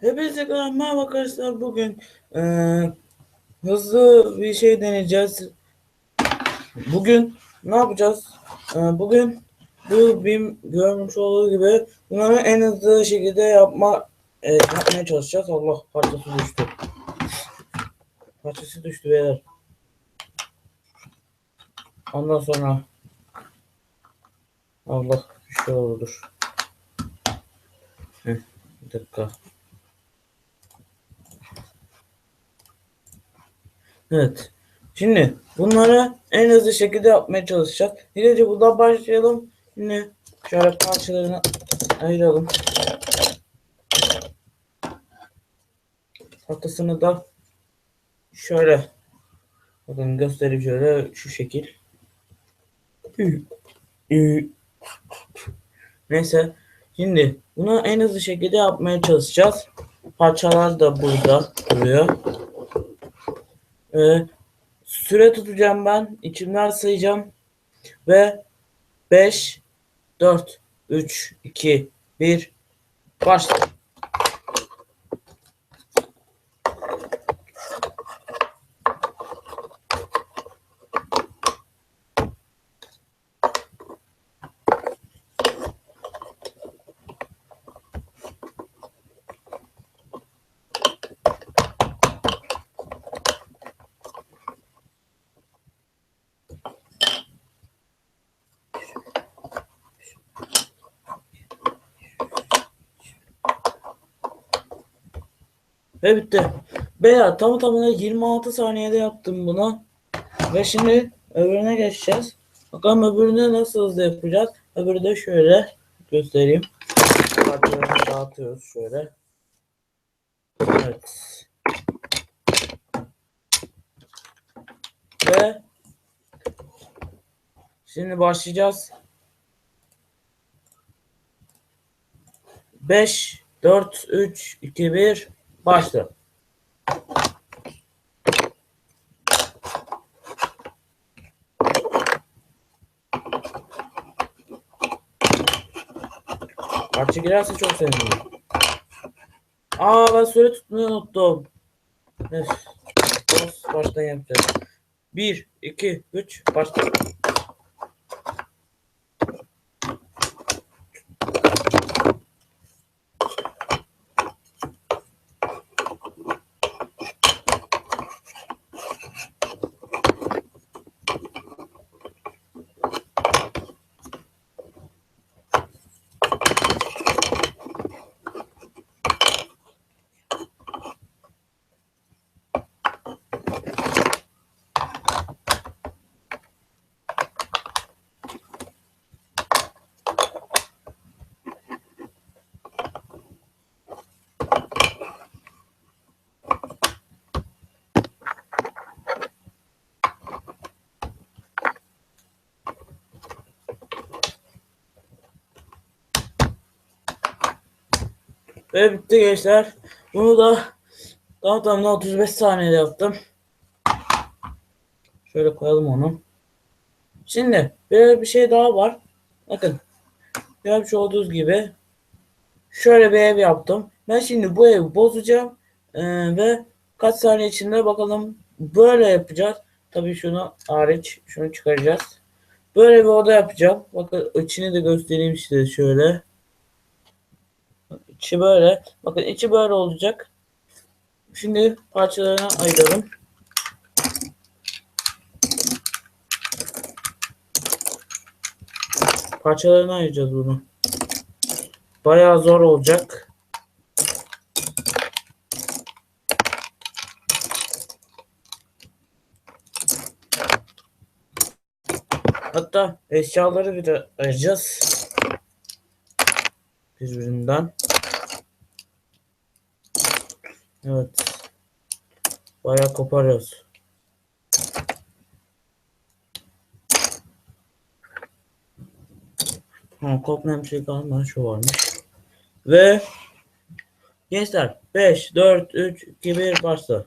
Hepinize kadar merhaba arkadaşlar. Bugün eee, hızlı bir şey deneyeceğiz. Bugün ne yapacağız? Eee, bugün bu BİM görmüş olduğu gibi bunları en hızlı şekilde yapma eee, yapmaya çalışacağız. Allah parçası düştü. Parçası düştü beyler. Ondan sonra Allah bir şey. Heh, dakika. Evet. Şimdi bunları en hızlı şekilde yapmaya çalışacağız. İlk buradan başlayalım. Şimdi şöyle parçalarını ayıralım. Tahtasını da şöyle bakın göstereyim şöyle şu şekil. Neyse. Şimdi bunu en hızlı şekilde yapmaya çalışacağız. Parçalar da burada duruyor. Ee, süre tutacağım ben. İçimden sayacağım. Ve 5, 4, 3, 2, 1 başla. Ve bitti. Beyler tamı tamına 26 saniyede yaptım bunu. Ve şimdi öbürüne geçeceğiz. Bakalım öbürünü nasıl hızlı yapacağız. Öbürü de şöyle göstereyim. Parçalarını dağıtıyoruz şöyle. Evet. Ve şimdi başlayacağız. 5 4 3 2 1 Başla. Parça girerse çok sevinirim. Aa ben süre tutmayı unuttum. Öf. Baştan yapacağız. 1, 2, 3, başla. Ve bitti gençler. Bunu da tam 35 saniyede yaptım. Şöyle koyalım onu. Şimdi böyle bir şey daha var. Bakın. Görmüş olduğunuz gibi şöyle bir ev yaptım. Ben şimdi bu evi bozacağım. Ee, ve kaç saniye içinde bakalım böyle yapacağız. Tabii şunu hariç şunu çıkaracağız. Böyle bir oda yapacağım. Bakın içini de göstereyim size şöyle. İçi böyle. Bakın içi böyle olacak. Şimdi parçalarına ayıralım. Parçalarına ayıracağız bunu. Bayağı zor olacak. Hatta eşyaları bir de ayıracağız. Birbirinden. Evet. Bayağı koparıyoruz. Ha, kopmayan bir şey kalmadı. Şu varmış. Ve gençler 5, 4, 3, 2, 1 başla.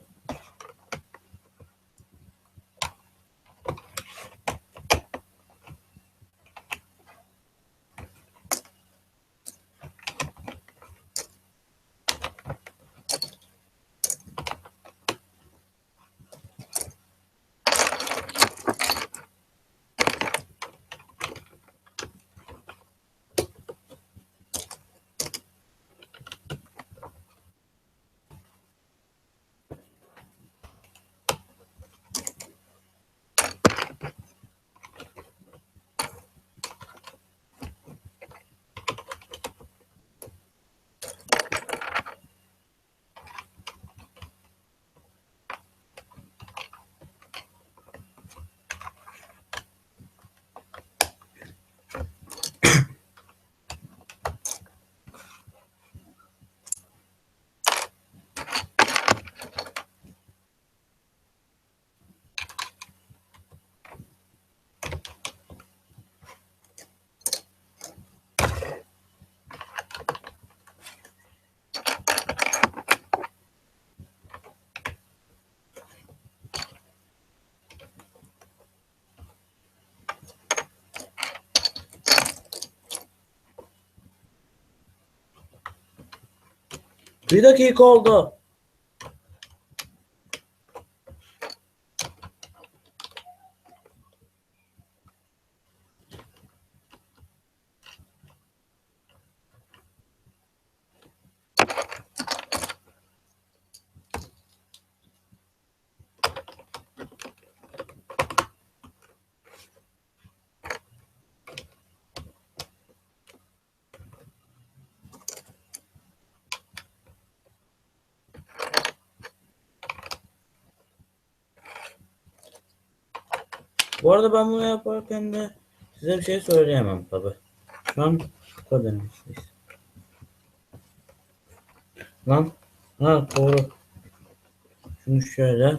Bir dakika oldu. Bu arada ben bunu yaparken de size bir şey söyleyemem tabi. Şu an denemişiz. Lan. Ha doğru. Şunu şöyle.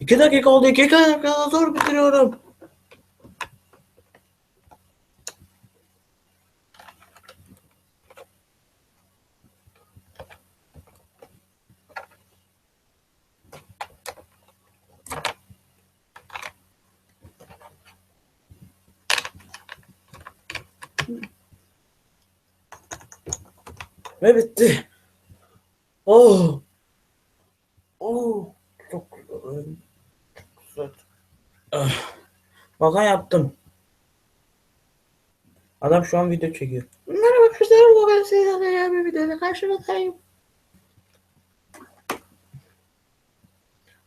İki dakika oldu. İki dakika zor bitiriyorum. Ve bitti. Oh. Çok güzel. Çok güzel. Ah. Bakan yaptım. Adam şu an video çekiyor. Merhaba arkadaşlar. Bugün sizlerle bir videoda karşınızdayım.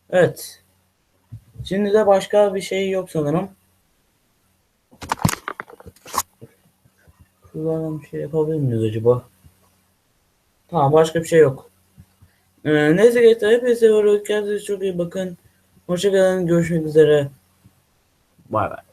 Evet. Şimdi de başka bir şey yok sanırım. Şuradan bir şey yapabilir miyiz acaba? Tamam başka bir şey yok. Ee, neyse gençler hepinize seviyoruz. Kendinize çok iyi bakın. Hoşçakalın. Görüşmek üzere. Why?